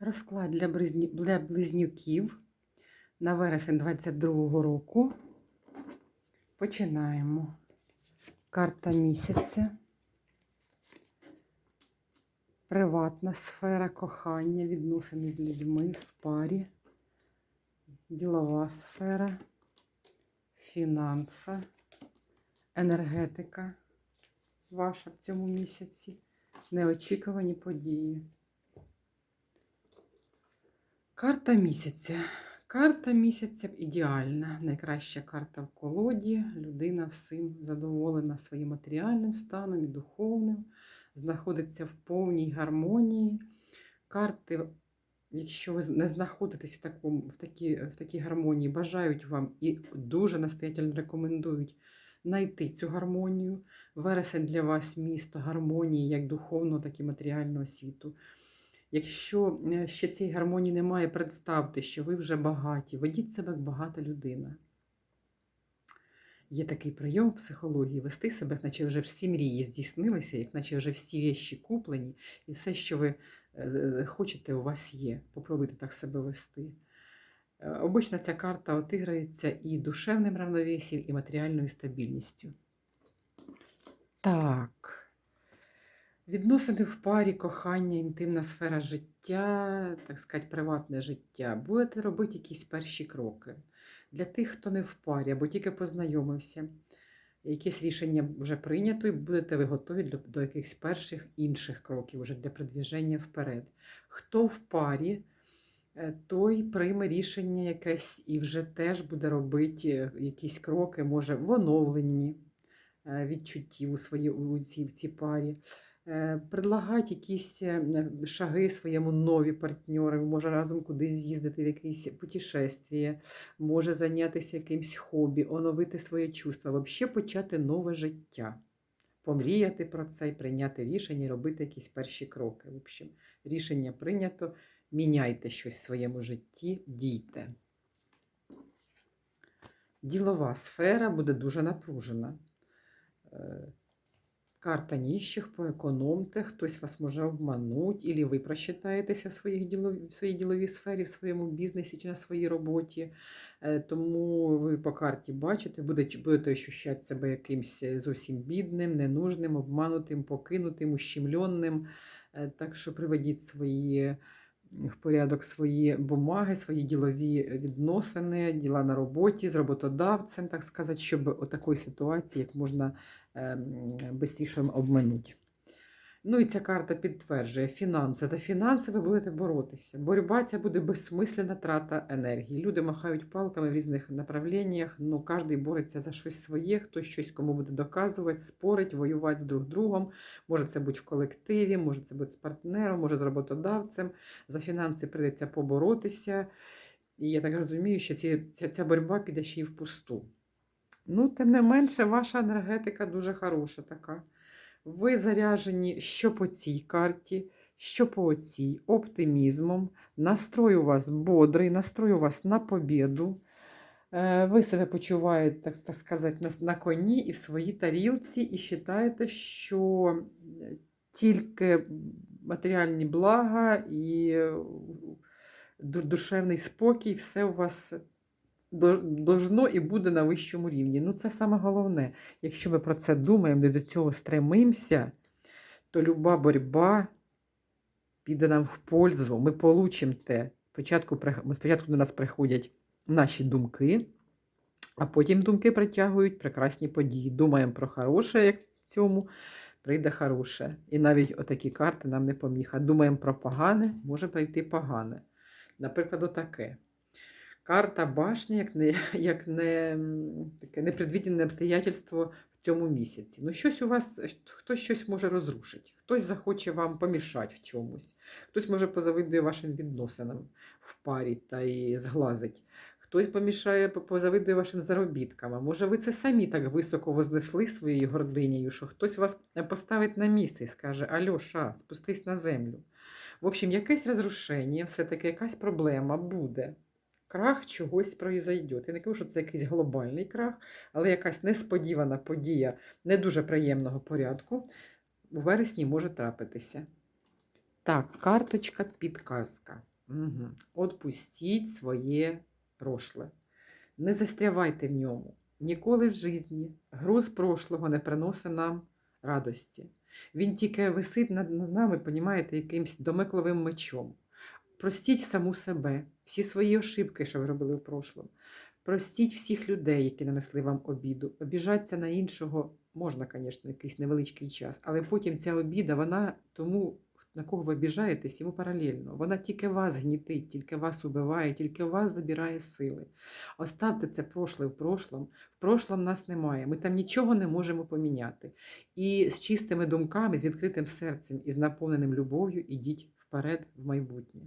Розклад для, для близнюків на вересень 22-го року. Починаємо. Карта місяця. Приватна сфера кохання, відносини з людьми в парі. Ділова сфера, фінанса, енергетика ваша в цьому місяці, неочікувані події. Карта місяця. Карта місяця ідеальна. Найкраща карта в колоді. Людина всім задоволена своїм матеріальним станом і духовним, знаходиться в повній гармонії. Карти, якщо ви не знаходитесь в, такому, в, такій, в такій гармонії, бажають вам і дуже настоятельно рекомендують знайти цю гармонію. Вересень для вас місто гармонії, як духовного, так і матеріального світу. Якщо е, ще цієї гармонії немає, представте, що ви вже багаті, ведіть себе як багата людина. Є такий прийом в психології вести себе, наче вже всі мрії здійснилися, як наче вже всі вещі куплені, і все, що ви е, хочете, у вас є. Попробуйте так себе вести. Е, Обично ця карта отиграється і душевним равновесієм, і матеріальною стабільністю. Так. Відносини в парі, кохання, інтимна сфера життя, так сказати, приватне життя. Будете робити якісь перші кроки. Для тих, хто не в парі або тільки познайомився, якесь рішення вже прийнято, і будете ви готові до, якихось перших інших кроків вже для продвіження вперед. Хто в парі, е, той прийме рішення якесь і вже теж буде робити е, якісь кроки, може, в оновленні е, відчуттів у, свої, у цій, в цій парі. Е, Предлагати якісь е, шаги своєму нові партнери, може разом кудись з'їздити в якесь путешествие, може зайнятися якимсь хобі, оновити своє чувство, взагалі почати нове життя. Помріяти про це прийняти рішення, робити якісь перші кроки. В общем, рішення прийнято, міняйте щось в своєму житті, дійте. Ділова сфера буде дуже напружена. Карта ніщих, поекономте, хтось вас може обмануть, або ви просчитаєтеся в, своїх ділові, в своїй діловій сфері, в своєму бізнесі чи на своїй роботі. Е, Тому ви по карті бачите, будете, будете ощущати себе якимось зовсім бідним, ненужним, обманутим, покинутим, ущемленним. Е, Так що приведіть свої в порядок свої бумаги, свої ділові відносини, діла на роботі з роботодавцем, так сказати, щоб отакої ситуації як можна швидше обминути. Ну і ця карта підтверджує фінанси. За фінанси ви будете боротися. Боротьба ця буде безсмисленна трата енергії. Люди махають палками в різних направленнях, ну кожен бореться за щось своє, хтось щось кому буде доказувати, спорить, воювати з друг другом. Може це бути в колективі, може це бути з партнером, може з роботодавцем. За фінанси прийдеться поборотися. І я так розумію, що ці, ця, ця боротьба піде ще й впусту. Ну, тим не менше, ваша енергетика дуже хороша така. Ви заряжені що по цій карті, що по цій оптимізмом. Настрой у вас бодрий, настрой у вас на побіду. Е, Ви себе почуваєте, так, так сказати, на, коні і в своїй тарілці, і вважаєте, що тільки матеріальні блага і е, душевний спокій, все у вас должно і буде на вищому рівні. Ну, це саме головне. Якщо ми про це думаємо, і до цього стремимося, то люба боротьба піде нам в пользу. Ми получимо те. Спочатку, спочатку до нас приходять наші думки, а потім думки притягують прекрасні події. Думаємо про хороше, як в цьому прийде хороше. І навіть отакі карти нам не поміха. Думаємо про погане, може прийти погане. Наприклад, отаке. Карта башні як не, як не, таке непредвідене обстоятельство в цьому місяці. Ну, щось у вас, хтось щось може розрушити, хтось захоче вам помішати в чомусь, хтось може позавидує вашим відносинам в парі та і зглазить. Хтось помішає, позавидує вашим заробіткам. А може, ви це самі так високо вознесли своєю гординею, що хтось вас поставить на місце і скаже: Альоша, спустись на землю. В общем, якесь розрушення, все-таки якась проблема буде крах чогось произойде. Я не кажу, що це якийсь глобальний крах, але якась несподівана подія не дуже приємного порядку у вересні може трапитися. Так, карточка підказка. Угу. Отпустіть своє прошле. Не застрявайте в ньому. Ніколи в житті груз прошлого не приносить нам радості. Він тільки висить над нами, понімаєте, якимсь домикловим мечом. Простіть саму себе, всі свої ошибки, що ви робили в прошлому. Простіть всіх людей, які нанесли вам обіду. Обіжатися на іншого можна, звісно, якийсь невеличкий час, але потім ця обіда, вона тому, на кого ви обіжаєтесь, йому паралельно. Вона тільки вас гнітить, тільки вас убиває, тільки вас забирає сили. Оставте це прошле в прошлом. В прошлом нас немає. Ми там нічого не можемо поміняти. І з чистими думками, з відкритим серцем і з наповненим любов'ю ідіть вперед в майбутнє.